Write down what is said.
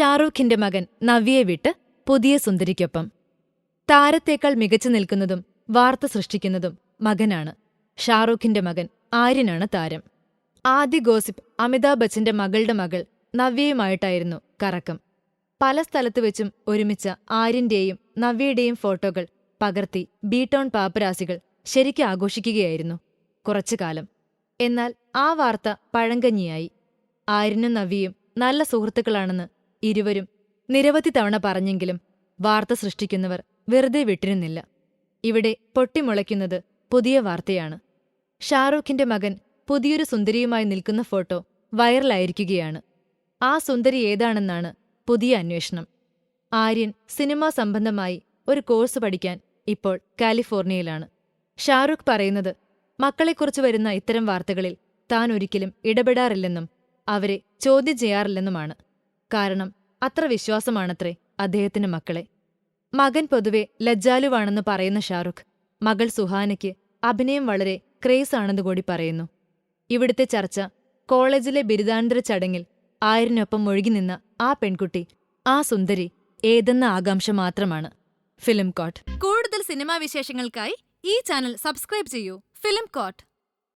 ഷാറൂഖിന്റെ മകൻ നവ്യയെ വിട്ട് പുതിയ സുന്ദരിക്കൊപ്പം. താരത്തേക്കാൾ മികച്ചു നിൽക്കുന്നതും വാർത്ത സൃഷ്ടിക്കുന്നതും മകനാണ്. ഷാറൂഖിന്റെ മകൻ ആര്യനാണ് താരം. ആദ്യ ഗോസിപ്പ് അമിതാഭ് ബച്ചന്റെ മകളുടെ മകൾ നവ്യയുമായിട്ടായിരുന്നു കറക്കം. പല സ്ഥലത്തു വെച്ചും ഒരുമിച്ച ആര്യന്റെയും നവ്യയുടെയും ഫോട്ടോകൾ പകർത്തി ബീടോൺ പാപ്പരാസികൾ ശരിക്കും ആഘോഷിക്കുകയായിരുന്നു കുറച്ചു കാലം. എന്നാൽ ആ വാർത്ത പഴങ്കഞ്ഞിയായി. ആര്യനും നവ്യയും നല്ല സുഹൃത്തുക്കളാണെന്ന് ഇരുവരും നിരവധി തവണ പറഞ്ഞെങ്കിലും വാർത്ത സൃഷ്ടിക്കുന്നവർ വെറുതെ വിട്ടിരുന്നില്ല. ഇവിടെ പൊട്ടിമുളയ്ക്കുന്നത് പുതിയ വാർത്തയാണ്. ഷാറൂഖിന്റെ മകൻ പുതിയൊരു സുന്ദരിയുമായി നിൽക്കുന്ന ഫോട്ടോ വൈറലായിരിക്കുകയാണ്. ആ സുന്ദരി ഏതാണെന്നാണ് പുതിയ അന്വേഷണം. ആര്യൻ സിനിമാ സംബന്ധമായി ഒരു കോഴ്സ് പഠിക്കാൻ ഇപ്പോൾ കാലിഫോർണിയയിലാണ്. ഷാറൂഖ് പറയുന്നത് മക്കളെക്കുറിച്ച് വരുന്ന ഇത്തരം വാർത്തകളിൽ താൻ ഒരിക്കലും ഇടപെടാറില്ലെന്നും അവരെ ചോദ്യം ചെയ്യാറില്ലെന്നുമാണ്. കാരണം അത്ര വിശ്വാസമാണത്രേ അദ്ദേഹത്തിന് മക്കളെ. മകൻ പൊതുവെ ലജ്ജാലുവാണെന്ന് പറയുന്ന ഷാറുഖ് മകൾ സുഹാനയ്ക്ക് അഭിനയം വളരെ ക്രേസ് ആണെന്ന് കൂടി പറയുന്നു. ഇവിടുത്തെ ചർച്ച കോളേജിലെ ബിരുദാനന്തര ചടങ്ങിൽ ആയിരനൊപ്പം ഒഴുകി നിന്ന ആ പെൺകുട്ടി ആ സുന്ദരി ഏതെന്ന ആകാംക്ഷ മാത്രമാണ്. Film coat. കൂടുതൽ സിനിമാ വിശേഷങ്ങൾക്കായി ഈ ചാനൽ സബ്സ്ക്രൈബ് ചെയ്യൂ. Film coat.